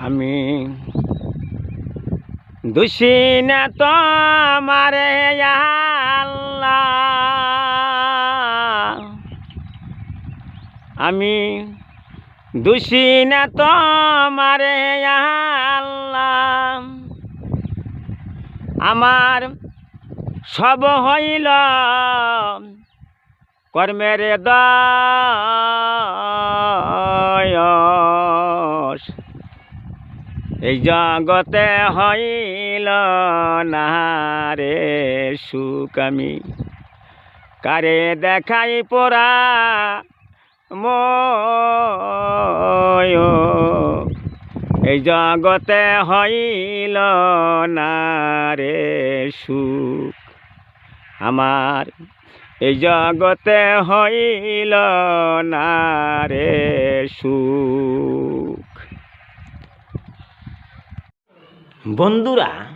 আমি দোষী না তো মারে আল্লাহ। আমি দোষী না তো মারে আল্লাহ। আমার সব হইল কর্মের দয়স এই জগতে হইল না রে সুখ আমি। কারে দেখাই পোরা ময় এই জগতে হইল না রে সুখ। আমার এই জগতে হইল না রে সুখ। বন্ধুরা,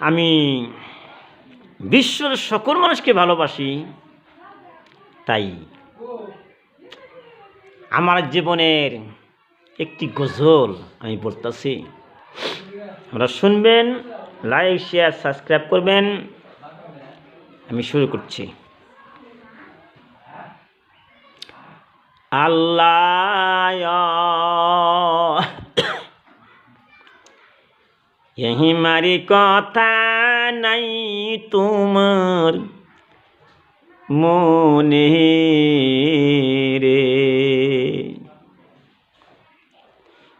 আমি বিশ্বের সকল মানুষকে ভালোবাসি, তাই আমার জীবনের একটি গজল আমি বলতেছি। আমরা শুনবেন লাইক শেয়ার সাবস্ক্রাইব করবেন। আমি শুরু করছি। আল্লাহ। यही मारी কথা নাই তোমার মনে রে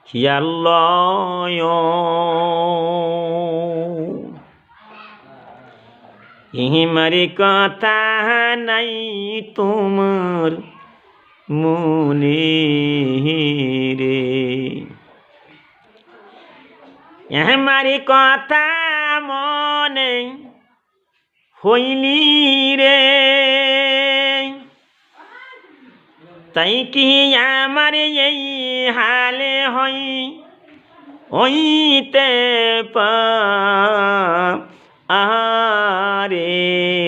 হিয়াল্লয় ইহি মারি কথা নাই তোমার মনে আমারি কথা মনে হইলি রে। তাই কি আমার এই হালে হই হইতে পারে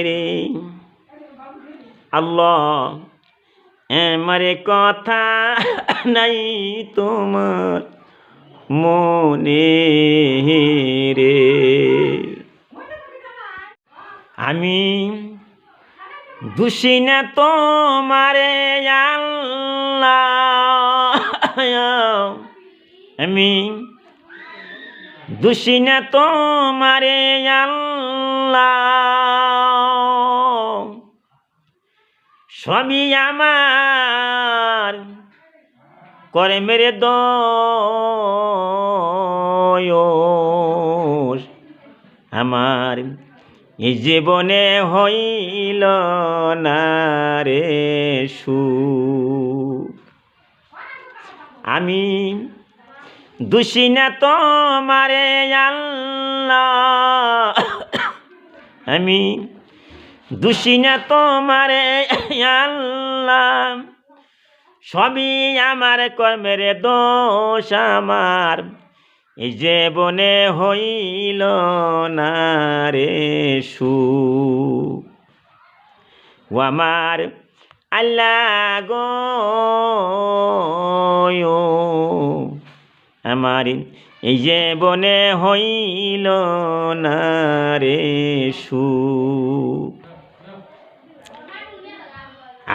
রে। আল্লাহ আমারে কথা নাই তোমার। মনে রে আমি দোষী না তোমারে আমি দোষী না তোমারে আল্লাহ। সবই আমার করে মেরে দোষ আমার জীবনে হইল না রে সুখ। আমি দোষী না তোমারে আল্লাহ। আমি দোষী না তোমারে আল্লাহ। সবই আমার কর্মের দোষ আমার। এই জীবনে হইল না রে সুখ ও আমার আল্লাহ গো। আমার এই জীবনে হইল না রে সুখ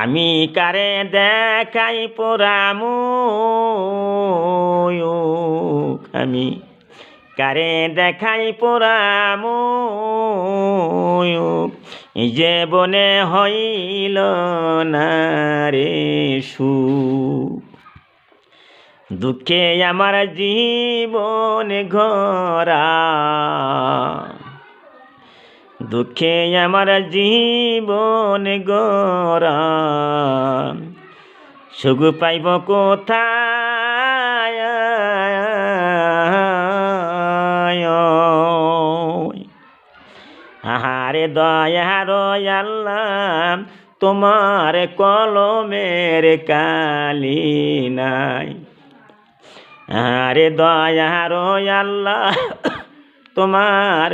আমি কারে দেখাই পোরামু আমি কারে দেখাই পোরামু যে বনে হইল না রে সুখ। দুঃখে আমার জীবন ঘরা দুঃখে আমার জীবন গরা সুখ পাইব কোথায়? আহারে দয়ার আল্লাহ, তোমার কলমের কালি নাই। আরে দয়ার আল্লাহ, তোমার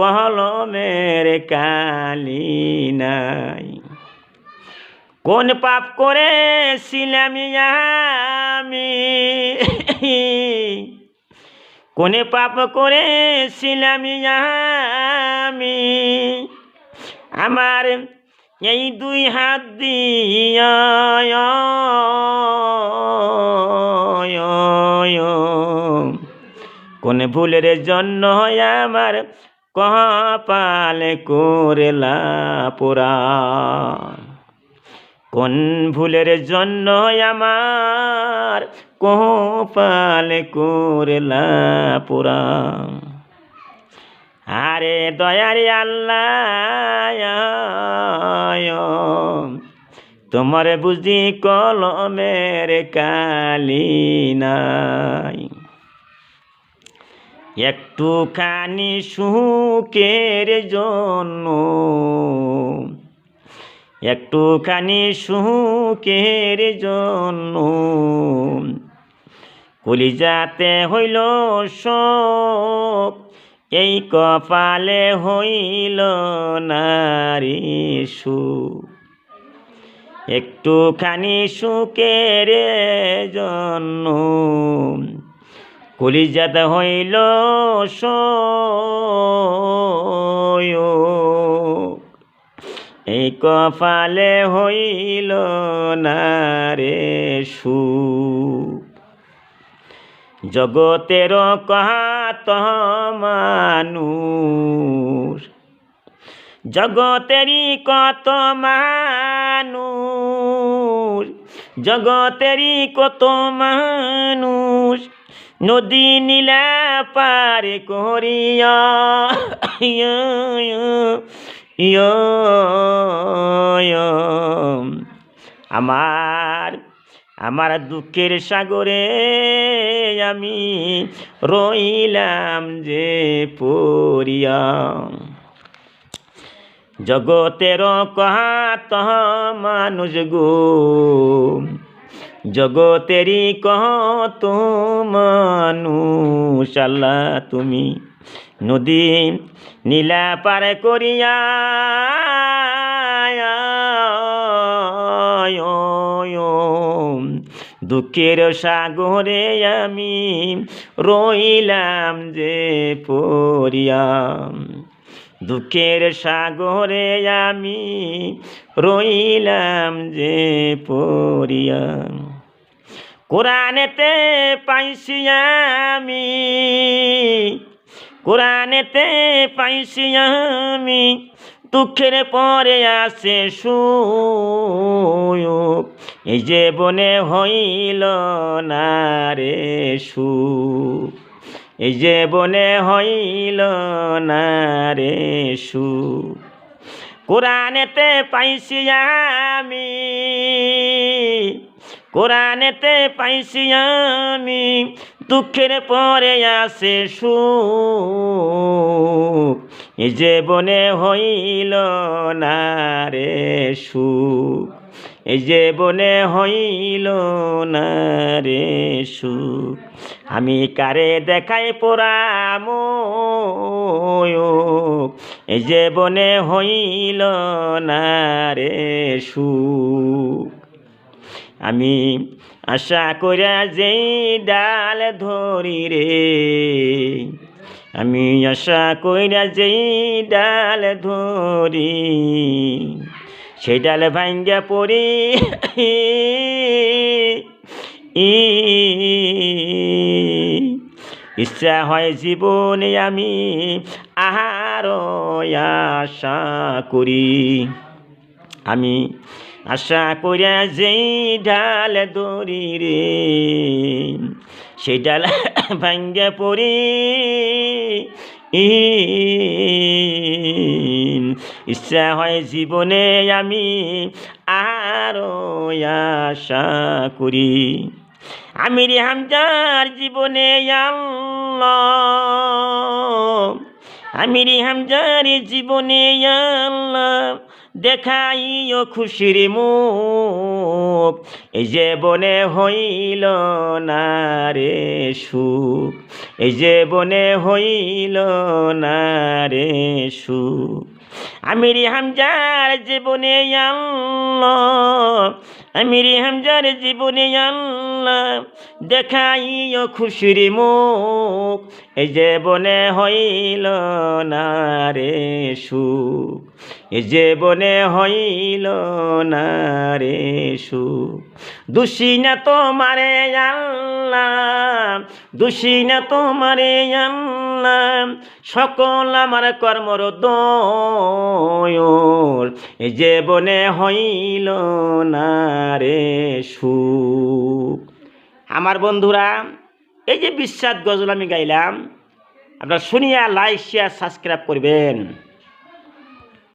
কলমের কালি নাই। কোন পাপ করেছিলাম আমি কোনে পাপ করেছিলাম আমি? আমার এই দুই হাত দিয়া কোন ভুলের জন্য আমার কপাল করলা পোড়া। কোন ভুলের জন্য আমার কপাল করলা পোড়া? আরে দয়ারে আল্লাহ তোমার বুঝি কলমের কালি নাই। একটুখানি সুখের জন্য, একটুখানি সুখের জন্য। কলিজাতে হইল শোক, এই কপালে হইল নারী সুখ। একটুখানি সুখের জন্য কলিজাত হইল এই কপালে হইল না রে সুখ। জগতের কহাত মানুষ। জগতেরই কত মানুষ। জগতেরই কত মানুষ নদী নীলা পার করিয়া। আমার আমার দুঃখের সাগরে আমি রইলাম যে পড়িয়া জগতের কহাত মানুষ গো। জগতেরই কত মানুষ আল্লাহ তুমি। নদী নীলা পার করিয়া দুঃখের সাগরে আমি রইলাম যে পড়িয়াম দুঃখের সাগরে আমি রইলাম যে পড়িয়াম কোরআনেতে পাইছি আমি, কোরআনেতে পাইছি আমি, দুঃখের পরে আসে সুখ। এই যে বনে হইল না রে সুখ। এই যে বনে হইল না রে সুখ কোরআনেতে পাইছি আমি, কোরআনেতে পাইছি আমি, দুঃখের পরে আসে সুখ। যে বনে হইল না রে সুখ যে বনে হইল না রে সুখ? আমি কারে দেখাই পোড়াম যে বনে হইল না রে সুখ? আমি আশা করিয়া যেই ডাল ধরি রে। আমি আশা কইরা যেই ডাল ধরি। সেই ডাল ভাঙ্গা পড়ি। ইচ্ছা হয় জীবনে আমি আহার আশা করি। আমি আশা করিয়া যেই ডাল দড়ি রে সেই ডাল ভাঙ্গে পড়ি। ইচ্ছা হয় জীবনে আমি আরও আশা করি। আমি রে হামজার জীবনে আমি রে হামজার জীবনে দেখাইও খুশির মুখ। এই যে বনে হইল না রে সুখ। এই যে বনে হইল না রে সুখ। আমি রে হামজার জীবনে আল্লাহ। আমির হামজার জীবনে দেখাইও খুশির মুখ। এই যে বনে হইল না রে সুখ। যে বনে হইল না রে সুখ। দোষী না তোমারে আল্লাহ, দোষী না তোমারে আল্লাহ। সকল আমার কর্মর এই যে বনে হইল না রে সুখ। আমার বন্ধুরা, এই যে বিশ্বাস গজল আমি গাইলাম, আপনারা শুনিয়া, লাইক শেয়ার সাবস্ক্রাইব করবেন।